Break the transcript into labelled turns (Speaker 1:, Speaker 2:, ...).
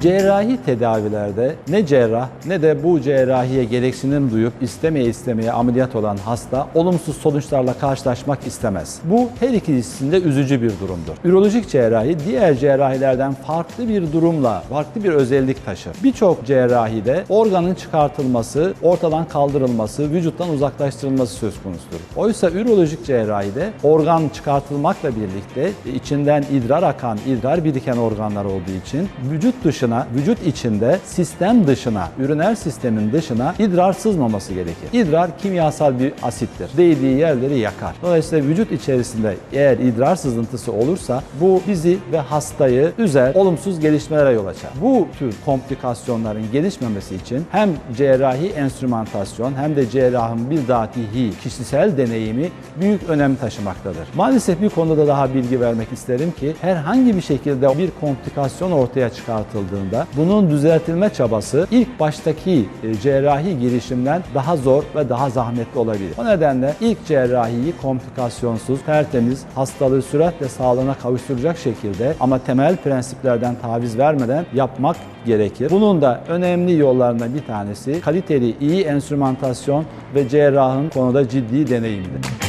Speaker 1: Cerrahi tedavilerde ne cerrah ne de bu cerrahiye gereksinim duyup istemeye istemeye ameliyat olan hasta olumsuz sonuçlarla karşılaşmak istemez. Bu her ikisinde üzücü bir durumdur. Ürolojik cerrahi diğer cerrahilerden farklı bir durumla, farklı bir özellik taşır. Birçok cerrahide organın çıkartılması, ortadan kaldırılması, vücuttan uzaklaştırılması söz konusudur. Oysa ürolojik cerrahide organ çıkartılmakla birlikte içinden idrar akan, idrar biriken organlar olduğu için vücut dışına, vücut içinde, sistem dışına, üriner sistemin dışına idrar sızmaması gerekir. İdrar kimyasal bir asittir. Değdiği yerleri yakar. Dolayısıyla vücut içerisinde eğer idrar sızıntısı olursa bu bizi ve hastayı üzer, olumsuz gelişmelere yol açar. Bu tür komplikasyonların gelişmemesi için hem cerrahi enstrümantasyon hem de cerrahın bizzatihi kişisel deneyimi büyük önem taşımaktadır. Maalesef bir konuda daha bilgi vermek isterim ki herhangi bir şekilde bir komplikasyon ortaya çıkartıldığında bunun düzeltilme çabası ilk baştaki e, cerrahi girişimden daha zor ve daha zahmetli olabilir. O nedenle ilk cerrahiyi komplikasyonsuz, tertemiz, hastalığı süratle sağlığına kavuşturacak şekilde ama temel prensiplerden taviz vermeden yapmak gerekir. Bunun da önemli yollarından bir tanesi kaliteli, iyi enstrümantasyon ve cerrahın konuda ciddi deneyimidir.